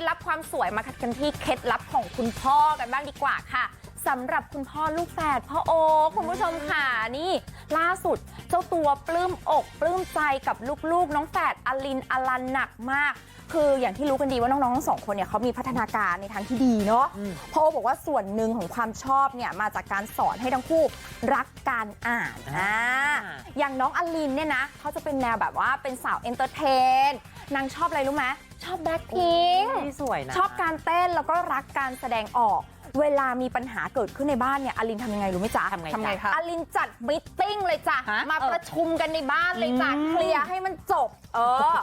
ดลับความสวยมากันที่เคล็ดลับของคุณพ่อกันบ้างดีกว่าค่ะสำหรับคุณพ่อลูกแฝดพ่อโอ๊คคุณผู้ชมค่ะนี่ล่าสุดเจ้าตัวปลื้มอกปลื้มใจกับลูกๆ น้องแฝดอลินอลันหนักมาก คืออย่างที่รู้กันดีว่าน้องๆทั้งสองคนเนี่ยเขามีพัฒนาการในทางที่ดีเนาะพ่อโอ๊คบอกว่าส่วนหนึ่งของความชอบเนี่ยมาจากการสอนให้ทั้งคู่รักการอ่านอ่าอย่างน้องอลินเนี่ยนะเขาจะเป็นแนวแบบว่าเป็นสาวเอนเตอร์เทนนางชอบอะไรรู้ไหม ชอบแบ็คพิงนี่สวยนะชอบการเต้นแล้วก็รักการแสดงออก เวลามีปัญหาเกิดขึ้นในบ้านเนี่ยอลินทำยังไงรู้ไหมจ๊ะทำไงทำไงจ๊ะคะอลินจัดมิทติ้งเลยจ้ะฮะมาประชุมกันในบ้านเลยจ้ะอืมเคลียร์ให้มันจบ เออ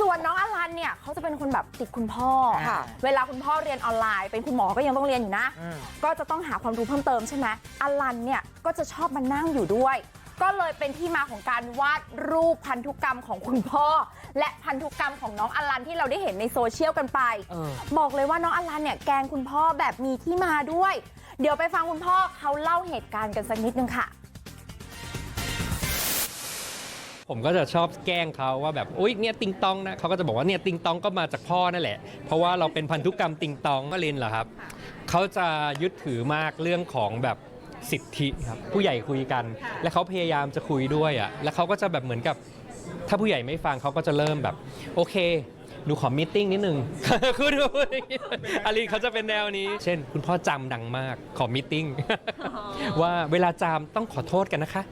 ส่วนน้องอลันเนี่ยเขาจะเป็นคนแบบติดคุณพ่อค่ะเวลาคุณพ่อเรียนออนไลน์ เป็นคุณหมอก็ยังต้องเรียนอยู่นะอืมก็จะต้องหาความรู้เพิ่มเติมใช่ไหมอลันเนี่ยก็จะชอบมานั่งอยู่ด้วย ก็เลยเป็นที่มาของการวาดรูปพันธุกรรมของคุณพ่อและพันธุกรรมของน้องอลันที่เราได้เห็นในโซเชียลกันไปเออบอกเลยว่าน้องอลันเนี่ยแกล้งคุณพ่อแบบมีที่มาด้วย เดี๋ยวไปฟังคุณพ่อเขาเล่าเหตุการณ์กันสักนิดนึงค่ะ ผมก็จะชอบแกล้งเขาว่าแบบอุ๊ยเนี่ยติงตองนะเขาก็จะบอกว่าเนี่ยติงตองก็มาจากพ่อนั่นแหละ เพราะว่าเราเป็นพันธุกรรมติงตองก็เลนเหรอครับเขาจะยึดถือมากเรื่องของแบบ สิทธิครับผู้ใหญ่คุยกัน และเขาพยายามจะคุยด้วยอะแล้วเขาก็จะแบบเหมือนกับถ้าผู้ใหญ่ไม่ฟังเขาก็จะเริ่มแบบ โอเคหนูขอมีตติ้งนิดนึงคือดูอาลีเขาจะเป็นแนวนี้ เช่น คุณพ่อจำดังมากขอมีตติ้งว่าเวลาจามต้องขอโทษกันนะคะ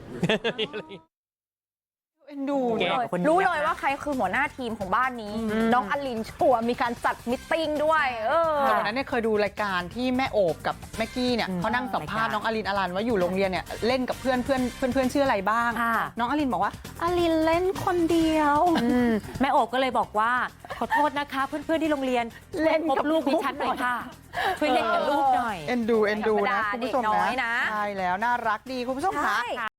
เอ็นดูแกเนอะคนเดียวรู้เลยว่าใครคือหัวหน้าทีมของบ้านนี้ น้องอลินชัวร์มีการจัดมิทติ้งด้วยเออ แต่วันนั้นเนี่ยเคยดูรายการที่แม่โอบกับแม่กี้เนี่ยอืมเขานั่งสัมภาษณ์รายการน้องอลินอลันว่าอยู่โรงเรียนเนี่ยเล่นกับเพื่อนเพื่อนเพื่อนเพื่อนชื่ออะไรบ้าง ค่ะ น้องอลินบอกว่าอลินเล่นคนเดียว อืมแม่โอบก็เลยบอกว่า ขอโทษนะคะ เพื่อนๆที่โรงเรียนเล่นพบกับลูกลูดิกฉันหน่อยค่ะช่วยเล่นกับลูกหน่อย เอ็นดูเอ็นดูนะธรรมดาคุณผู้ชมเด็กน้อยนะใช่แล้วน่ารักดีคุณผู้ชมค่ะ ใช่